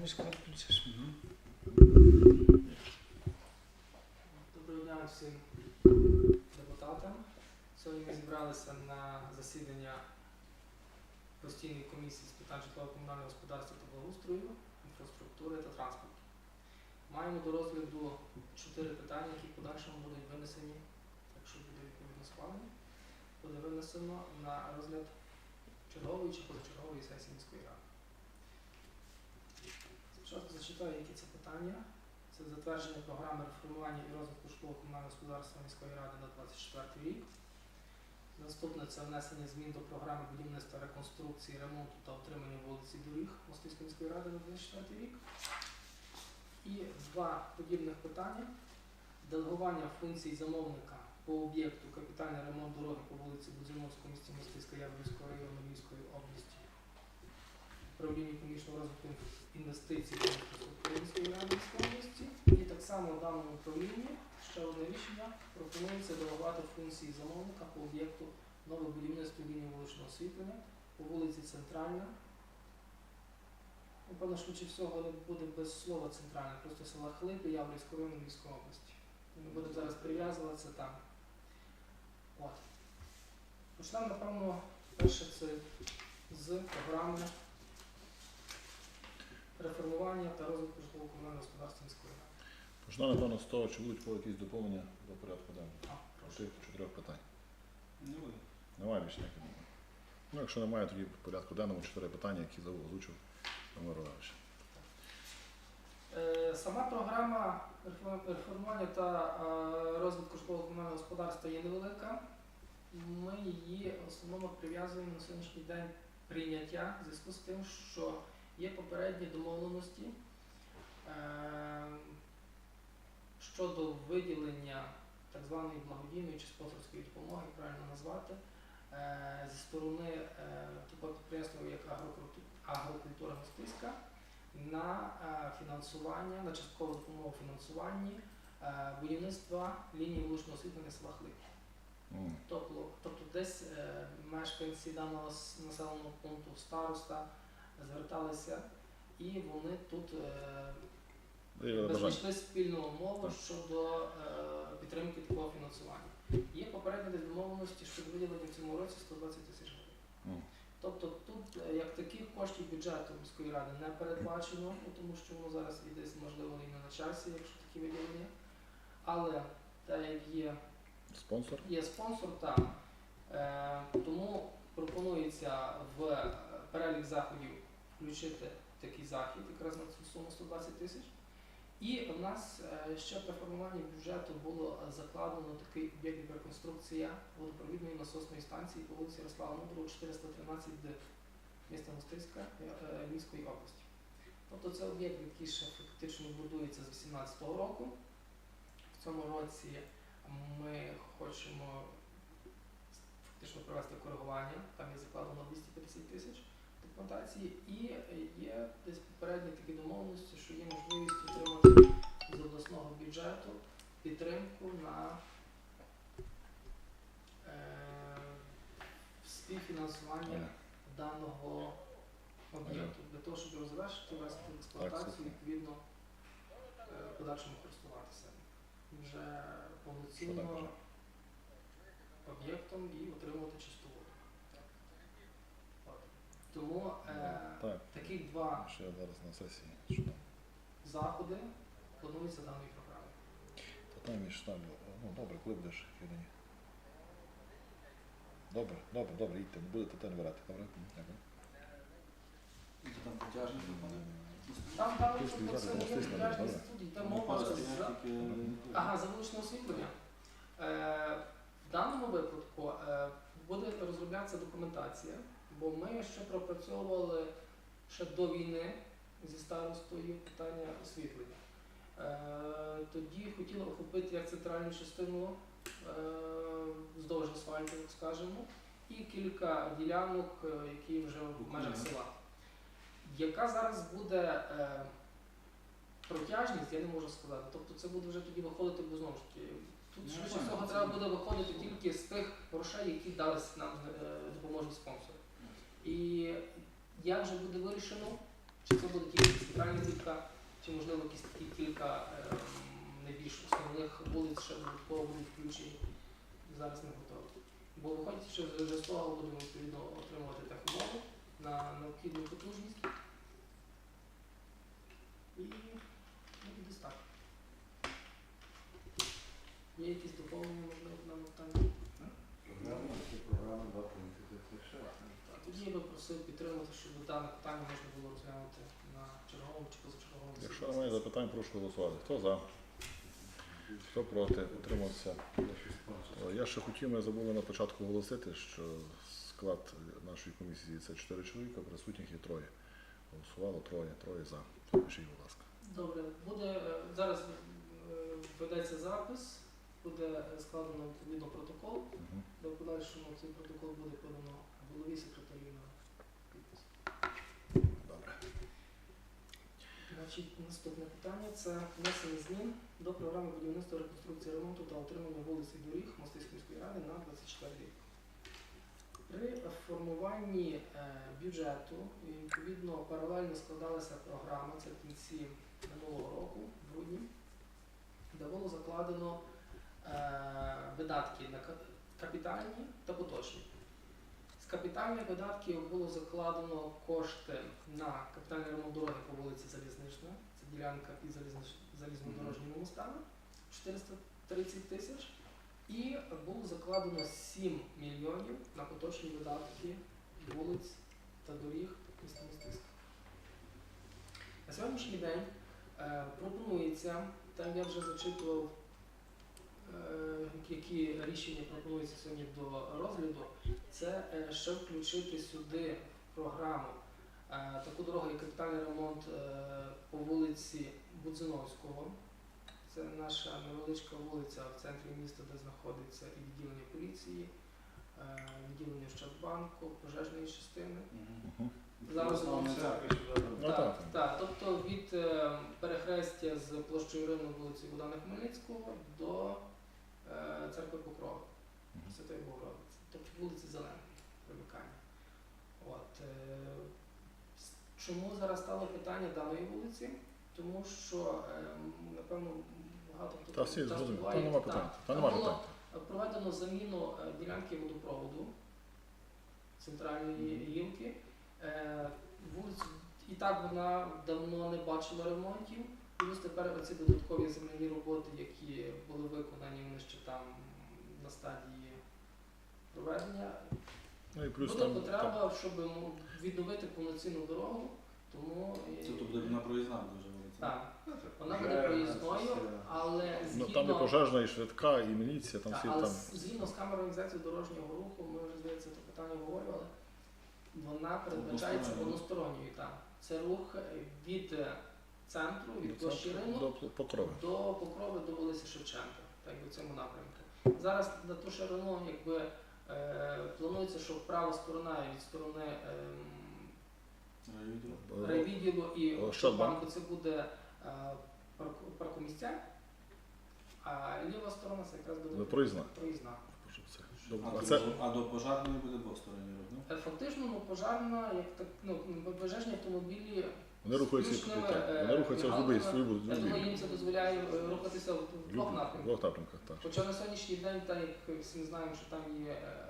мішка включиш. Доброго дня всім депутатам. Сьогодні ми зібралися на засідання постійної комісії з питань житлово-комунального господарства та благоустрою, інфраструктури та транспорту. Маємо до розгляду чотири питання, які в подальшому будуть винесені, якщо буде відповідно схвалені, буде винесено на розгляд чергової чи позачергової сесії міської ради. Спочатку зачитаю, які це питання. Це затвердження програми реформування і розвитку житлово-комунального господарства міської ради на 24 рік. Наступне це внесення змін до програми будівництва, реконструкції, ремонту та утримання вулиці доріг Мостиської міської ради на 24 рік. І два подібних питання. Делегування функцій замовника по об'єкту капітальний ремонт дороги по вулиці Будзіновського місті Мостиська Яворівського району Львівської області. Управління економічного розвитку інвестицій та інфраструктури міської ради І так само в даному управлінні ще одне рішення пропонується делегувати функції замовника по об'єкту нове будівництво лінії вуличного освітлення по вулиці Центральна. Напевно, швидше всього не буде без слова центральна, просто села Хлипи, Яврівського району Львівської області. Ми будемо зараз прив'язуватися там. От. Почнемо, напевно, перше це з програми реформування та розвитку житлово-комунального господарства міської ради. Почну, напевно, з того, чи будуть по якісь доповнення до порядку денного. А, Про тих чотирьох питань. Не буде. Немає більше ніяких немає. Ну, якщо немає, тоді в порядку денному чотири питання, які озвучив Миронович. Е, Сама програма реформування та е, розвитку житлово-комунального господарства є невелика. Ми її в основному прив'язуємо на сьогоднішній день прийняття в зв'язку з тим, що є попередні домовленості е, щодо виділення так званої благодійної чи спонсорської допомоги, правильно назвати, е, зі сторони е, такого підприємства, як агрокульту- агрокультура мостиська на фінансування, на часткову допомогу фінансуванні будівництва лінії вуличного освітлення села Хлип. Тобто, тобто десь мешканці даного населеного пункту староста зверталися і вони тут знайшли спільну умову щодо е, підтримки такого фінансування. Є попередні домовленості щодо виділення в цьому році 120 тисяч гривень. Тобто тут е, як таких коштів бюджету міської ради не передбачено, тому що воно зараз і десь можливо і не на часі, якщо такі виділення. Але те, як є Спонсор? є спонсор там, е, тому пропонується в е, перелік заходів включити такий захід, якраз на цю суму 120 тисяч. І в нас е, ще при формуванні бюджету було е, закладено такий об'єкт як реконструкція водопровідної насосної станції по вулиці Ярослава Мудрого 413 д міста Мостиська е, е, Львівської області. Тобто це об'єкт, який ще фактично будується з 2018 року. В цьому році ми хочемо фактично провести коригування, там є закладено 250 тисяч документації, і є десь попередні такі домовленості, що є можливість отримати з обласного бюджету підтримку на е, співфінансування Е, даного об'єкту для того, щоб його завершити, ввести в експлуатацію, відповідно е, в подальшому користуватися вже повноцінно об'єктом і отримувати. От. Тому е, Так. такі два Ще зараз на сесії. Що там? заходи плануються даної програми. Та там і штаб. Ну, добре, коли будеш Євгеній? Добре, добре, добре, їдьте, будете те набирати, добре? Дякую. Там потяжні Там там Ти ж зараз добре? студії, там мова за Ага, за вуличне освітлення. Е, в даному випадку е, буде розроблятися документація, бо ми ще пропрацьовували ще до війни зі старостою питання освітлення. Е, тоді хотіли охопити як центральну частину е, вздовж асфальту, так скажемо, і кілька ділянок, е, які вже в межах села. Яка зараз буде протяжність, я не можу сказати. Тобто це буде вже тоді виходити, бо знову ж таки. Тут Ну, швидше я всього треба буде виходити тільки з тих грошей, які дали нам допоможні спонсори. І як вже буде вирішено, Чи це буде тільки центральна кілька, чи можливо якісь такі кілька ем, найбільш основних вулиць ще додатково будуть включені. Зараз не готові. Бо виходячи, що вже з того будемо відповідно отримувати технологу на необхідну потужність. І ну, десь так. Є якісь доповнення, можливо, на питання? Програма, це програма 2.36. Так, Тоді я би просив підтримати, щоб дане питання можна було розглянути на черговому чи позачерговому Якщо засіданні. немає запитань, прошу голосувати. Хто за? Хто проти? Утримався. Е, Я ще хотів, ми забули на початку оголосити, що склад нашої комісії це чотири чоловіка, присутніх є троє. Голосувало троє, троє за. Пишіть, будь ласка. Добре, буде е, зараз е, ведеться запис, буде складено відповідно протокол. До подальшому цей протокол буде подано голові секретарі на підпис. Добре. Значить, наступне питання це внесення змін до програми будівництва реконструкції ремонту та отримання вулиць і доріг Мостиської міської ради на 24 рік. При формуванні е, бюджету відповідно паралельно складалася програма, це в кінці минулого року, в грудні, де було закладено е, видатки на капітальні та поточні. З капітальних видатків було закладено кошти на капітальний ремонт дороги по вулиці Залізнична, це ділянка під залізнодорожніми мостами, 430 тисяч. І було закладено 7 мільйонів на поточні видатки вулиць та доріг міста Мостиська. На сьогоднішній день е, пропонується, так я вже зачитував, які рішення пропонуються сьогодні до розгляду, це е, ще включити сюди програму е, таку дорогу, як капітальний ремонт е, по вулиці Будзиновського. Це наша невеличка вулиця в центрі міста, де знаходиться і відділення поліції, е, відділення Ощадбанку, пожежної частини. Зараз. Ну, так, так. так, тобто від е, перехрестя з площею Ринок вулиці Богдана Хмельницького до е, церкви Покрови, Святої Богородиці, тобто вулиці Зеленої, примикання. От, е, чому зараз стало питання даної вулиці? Тому що, е, напевно, багато хто Та всі зрозуміли. Та. Та нема було проведено заміну е, ділянки водопроводу центральної гілки. Е, Вулицю і так вона давно не бачила ремонтів. Плюс тепер оці додаткові земляні роботи, які були виконані, вони ще там на стадії проведення. Ну і плюс Буде там. потреба, щоб м- відновити повноцінну дорогу, тому і- Це то буде на проїзна дуже вулиця. так, вона буде проїзною, але Ну, там і пожежна, і швидка, і міліція, там Так, всі але там. з- згідно з камерою організації дорожнього руху, ми вже здається це питання обговорювали. Вона передбачається Односторонньою. односторонньою. Там це рух е, від е, центру, від площі ринок До покрови. до покрови до вулиці Шевченка, так в цьому напрямку. Зараз на ту ширину, якби е, планується, що права сторона від сторони Райвідділ. райвідділу і О, Ощадбанку це буде е, паркомістя, а ліва сторона це якраз буде проїзна. проїзна. Щоб А. А до- це а до пожарної буде двосторонній рух, ну? Е, Фактично, ну, пожарна, як так, ну, пожежні автомобілі, вони рухаються, так, е, вони рухаються в мігалками. любий свій буд- я думаю, любий. їм це дозволяє е, рухатися в В двох напрямках. двох напрямках, так. Хоча на сьогоднішній день, так як всі ми знаємо, що там є е,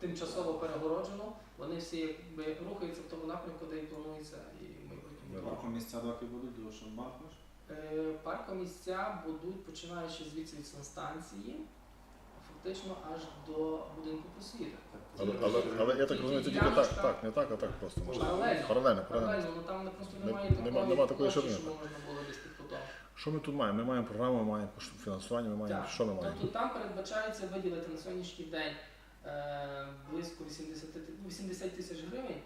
тимчасово перегороджено, вони всі якби рухаються в тому напрямку, де і планується і в майбутньому. Парку місця доки будуть до Шамбанку ж? Е, Паркомісця будуть, починаючи звідси від санстанції, фактично аж до будинку просвіти. Але, але, але я так розумію, це тільки так, так, не так, а так просто можна. Паралельно. Паралельно, паралельно. Паралельно, ну там просто Не- немає нема- такої нема такої площі, ширини, щоб можна було десь підпотом. Що ми тут маємо? Ми маємо програму, ми маємо фінансування, ми маємо. Так. Що ми маємо? Тобто там передбачається виділити на сьогоднішній день е, близько 80, ти- 80 тисяч гривень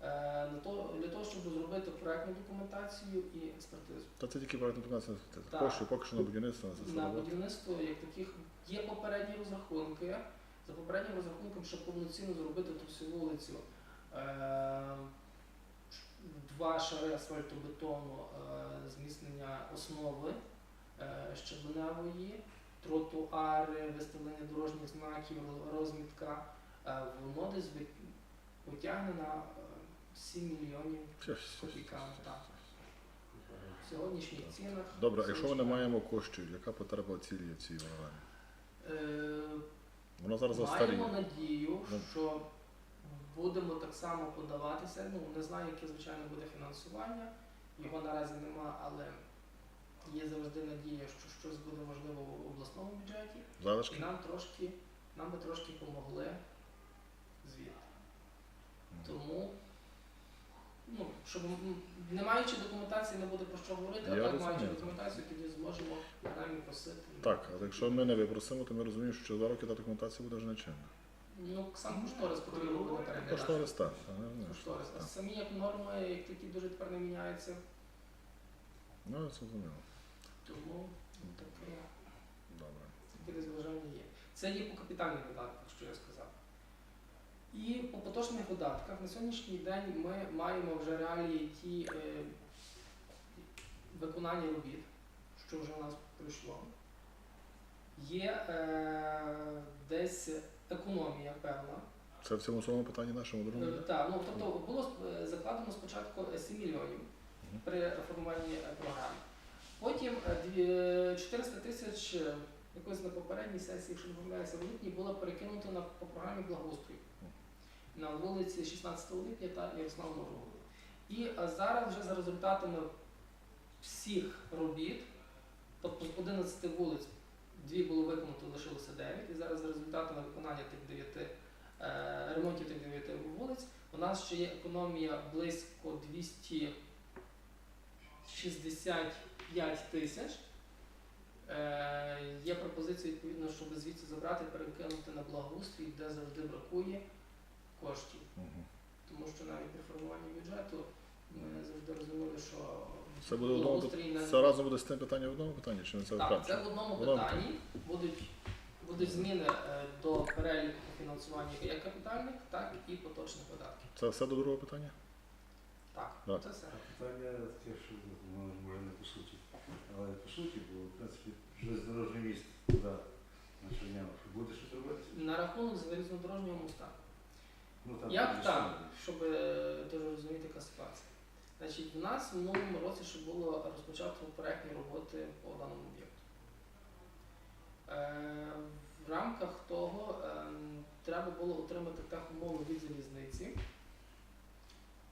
для того, щоб зробити проектну документацію і експертизу. Та це тільки проєктна документація. Кошти поки що на будівництво на це На будівництво як таких є попередні розрахунки. За попереднім розрахунком, щоб повноцінно зробити ту всю вулицю. Е, Два шари асфальтобетону, е, зміцнення основи е, щебеневої, тротуари, виставлення дорожніх знаків, розмітка. Е, Воно десь ви- потягне на е, 7 мільйонів копійками. В сьогоднішніх цінах. Добре, це якщо ми не маємо коштів, яка потреба цілі в цій програмі? Е, Вона зараз Маємо надію, Ну. що будемо так само подаватися. Ну не знаю, яке звичайно буде фінансування. Його наразі нема, але є завжди надія, що щось буде можливо в обласному бюджеті. І Залишки? нам трошки, нам би трошки допомогли звідти. Тому, ну, щоб не маючи документації, не буде про що говорити, а Я так розумію. маючи документацію, тоді зможемо принаймні просити. Так, але якщо ми не випросимо, то ми розуміємо, що через два роки та документація буде вже нечинна. Ну, сам кошторис потрібно буде переглядати. Кошторис так. а не- не Кошторис. А так. самі як норми, як такі дуже тепер не міняються. Ну, це зрозуміло. Тому ну, таке, Добре. таке розважання є. Це є по капітальних видатках, що я сказав. І по поточних видатках на сьогоднішній день ми маємо вже реалії ті е, виконання робіт, що вже у нас пройшло. Є е, десь економія певна. Це в цьому своєму питанні нашому Е. Так, ну тобто було е, закладено спочатку 7 мільйонів при формуванні е, програми. Потім е, дві- е, 400 тисяч е, якось на попередній сесії, якщо не помиляюся, в липні було перекинуто на по програмі благоустрою на вулиці 16 липня та Ярослава Моргова. І е, зараз вже за результатами всіх робіт, тобто з 11 вулиць, дві було виконано, лишилося 9, і зараз за результатами виконання тих 9 е, ремонтів тих 9 вулиць, у нас ще є економія близько 265 тисяч. Е, є пропозиція відповідно, щоб звідси забрати, перекинути на благоустрій, де завжди бракує коштів. Тому що навіть при формуванні бюджету ми завжди розуміли, що Це буде одному благоустрій не Це разом буде з тим питанням в одному питанні, чи не це так, окремо? це в одному В одному питанні будуть, будуть зміни е, до переліку фінансування як капітальних, так і поточних видатків. Це все до другого питання? Так, Так. це все. А питання таке, що ну, може не по суті. Але по суті, бо в принципі железнодорожний міст туди на Черняву. Буде щось робити? На рахунок залізнодорожнього моста. Ну, там Як буде там, щоб е, дуже розуміти, яка ситуація? Значить, в нас в минулому році ще було розпочато проектні роботи по даному об'єкту. Е, в рамках того е, треба було отримати техумови від залізниці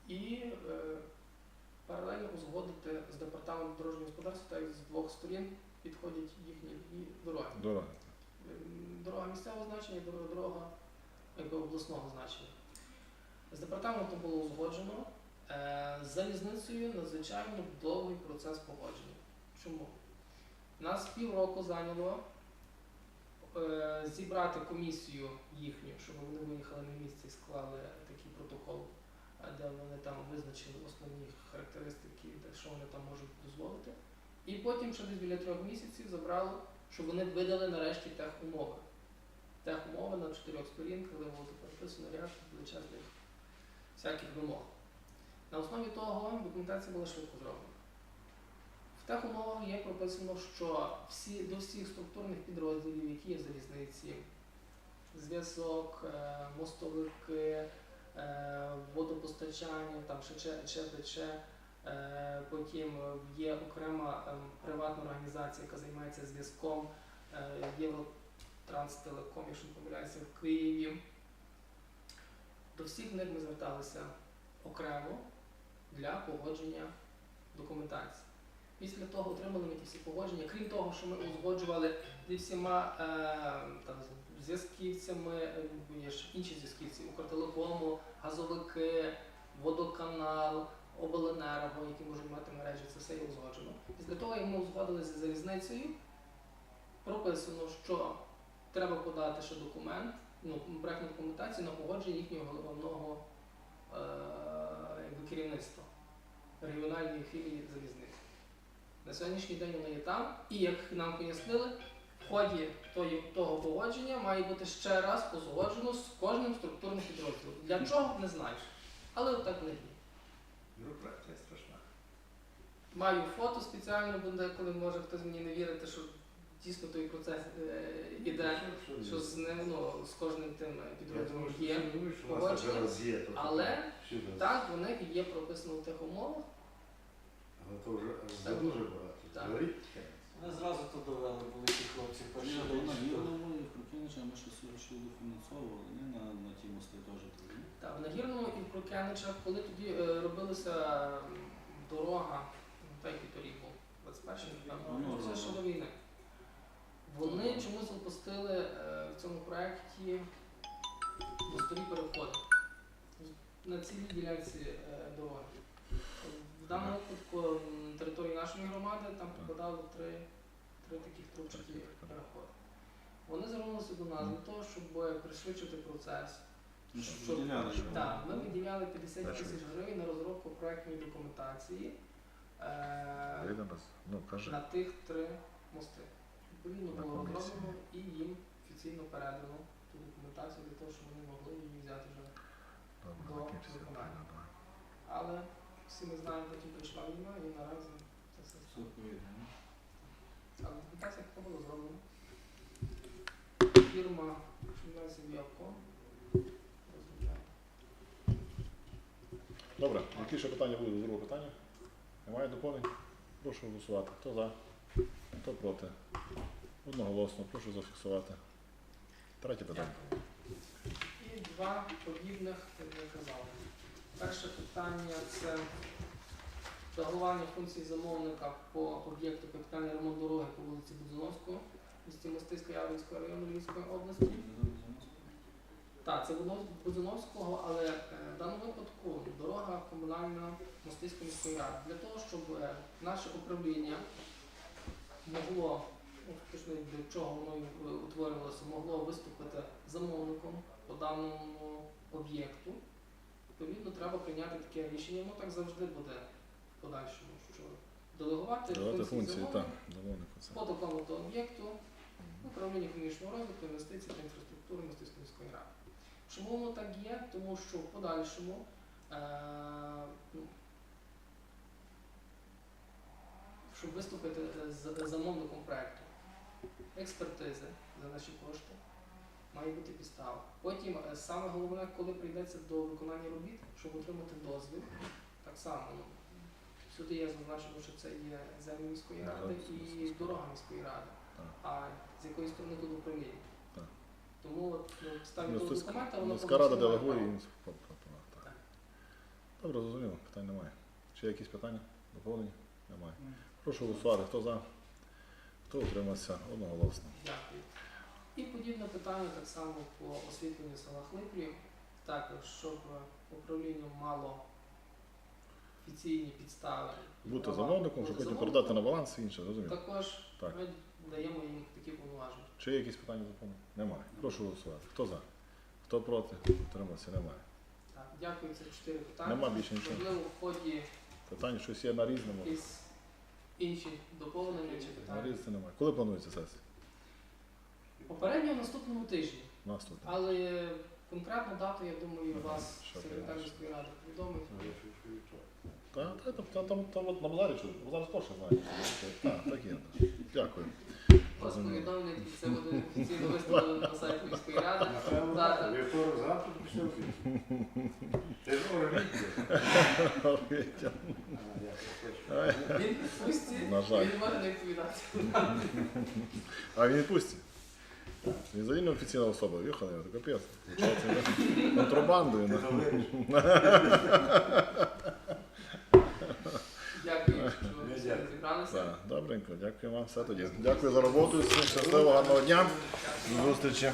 і е, паралельно узгодити з департаментом дорожнього господарства, так як з двох сторін підходять їхні дві дороги. Дорога. Дорога місцевого значення, дорога, дорога якби обласного значення. З департаментом було узгоджено. Е, З залізницею надзвичайно довгий процес погодження. Чому? Нас півроку зайняло е, зібрати комісію їхню, щоб вони виїхали на місце і склали такий протокол, де вони там визначили основні характеристики, де що вони там можуть дозволити. І потім ще десь біля трьох місяців забрало щоб вони видали нарешті техумови. Техумови на чотирьох сторінках, де було переписано ряд величезних всяких вимог. На основі того документація була швидко зроблена. В техумовах є прописано, що всі, до всіх структурних підрозділів, які є залізниці, зв'язок, е, мостовики, водопостачання, там ЧПЧ, Е, Потім є окрема ем, приватна організація, яка займається зв'язком е, Євротранстелеком, якщо не помиляюся, в Києві. До всіх них ми зверталися окремо для погодження документації. Після того отримали ми ті всі погодження. Крім того, що ми узгоджували зі всіма е, там, зв'язківцями, е, інші зв'язківці, Укртелекому, газовики, водоканал, обленерго, які можуть мати мережі, це все є узгоджено. Після того, як ми узгодили з залізницею, прописано, що треба подати ще документ, ну, проектну документацію на погодження їхнього головного е, керівництва регіональної філії залізниці. На сьогоднішній день воно є там, і як нам пояснили, в ході того погодження має бути ще раз узгоджено з кожним структурним підрозділом. Для чого не знаєш. Але отак не є. Бюрократія страшна. Маю фото спеціально, буде, коли може хтось мені не вірити, що дійсно той процес е, іде, що з ним, ну, з кожним тим підрозділом є. що погодження, але. Що? Так, них є прописано в тих умовах. Але то вже Так. дуже багато. Так. Вони зразу то довели, були ті хлопці Ні, перші. то на Гірному і Крукінича ми щось ще дофінансовували, не на, на ті мости теж. тоді. Так, на Гірному і в Крукеничах, коли тоді е, робилася дорога, ну, та який був, 21 Ну, напевно, це ну, ще ну. до війни. Вони чомусь запустили е, в цьому проєкті мостові переходи на цілій ділянці е, дороги. Даному випадку м, території нашої громади там попадало три, три таких трубчаті переходи. Вони звернулися до нас для того, щоб пришвидшити процес. Ну, щоб Щоб- виділяли. Так, ми виділяли 50 тисяч гривень на розробку проектної документації е, Вийде нас. Ну, на тих три мости. Відповідно На було комісії. розроблено і їм офіційно передано ту документацію для того, щоб вони могли її взяти вже. Добре, до закінчиться. виконання. Але всі ми знаємо, потім прийшла війна і наразі це все. Ну. Але документація яка була зроблена. Фірма Віаком розробляє. Добре, які ще питання будуть до другого питання? Немає доповнень? Прошу голосувати. Хто за? Хто проти? Одноголосно, прошу зафіксувати. Третє питання. Дякую. І два подібних, як я казав. Перше питання це доголування функцій замовника по об'єкту капітальний ремонт дороги по вулиці Будзуновського, в місті Мостиська Яворівського району Львівської області. Так, це було Будзуновського, але е, в даному випадку дорога комунальна Мостиської міської ради. Для того, щоб е, наше управління могло, ну, фактично для чого воно утворювалося, могло виступити замовником по даному об'єкту. Відповідно, треба прийняти таке рішення. Воно так завжди буде в подальшому, що делегувати функції по такому-то об'єкту управління економічного розвитку, інвестицій та інфраструктури Мостиської міської ради. Чому воно так є? Тому що в подальшому е, ну, щоб виступити з замовником проекту, експертизи за наші кошти, має бути підстава. Потім е, саме головне, коли прийдеться до виконання робіт, щоб отримати дозвіл, так само. Ну, Сюди є зазначено, що це є землі міської Ну, ради і дорога міської ради. А з якої сторони тут управління. Тому ну, ставлю Ну, того це документа, воно Міська рада делегує. Добре, зрозуміло, питань немає. Ще якісь питання? Доповнення? Немає. Прошу голосувати. Хто за? Хто утримався? Одноголосно. Дякую. І подібне питання так само по освітленню села Хлиплі, також щоб управління мало офіційні підстави. Бути права замовником, щоб бути потім замовником, передати на баланс і інше, зрозуміло. Також Так. ми даємо їм такі повноваження. Чи є якісь питання закону? Немає. Прошу голосувати. Хто за? Хто проти? Утримався? Немає. Так, дякую, це чотири питання. Нема більше нічого. Можливо, в ході Питань щось є на різному. якісь інші доповнення чи На питання. різці немає. Коли планується сесія? Попередньо в наступному тижні. Наступне. Але конкретну дату, я думаю, Ага, вас що секретар міської ради повідомить. Та, та, та, та, там, там от на базарі чую. Базар теж знає. Так, так є. так. Дякую. Вас повідомлять, і це буде офіційно виставлено на сайті міської ради. Вівторок завтра. Ти ж. Він в пусті, На жаль. він не може не відповідати. А він відпустить. Він не офіційна особа. Йохане, це капець. Контрабандою. Дякую, що зібралися. Добренько, дякую вам. Все тоді. Дякую за роботу. Всім щасливого, гарного дня. До зустрічі.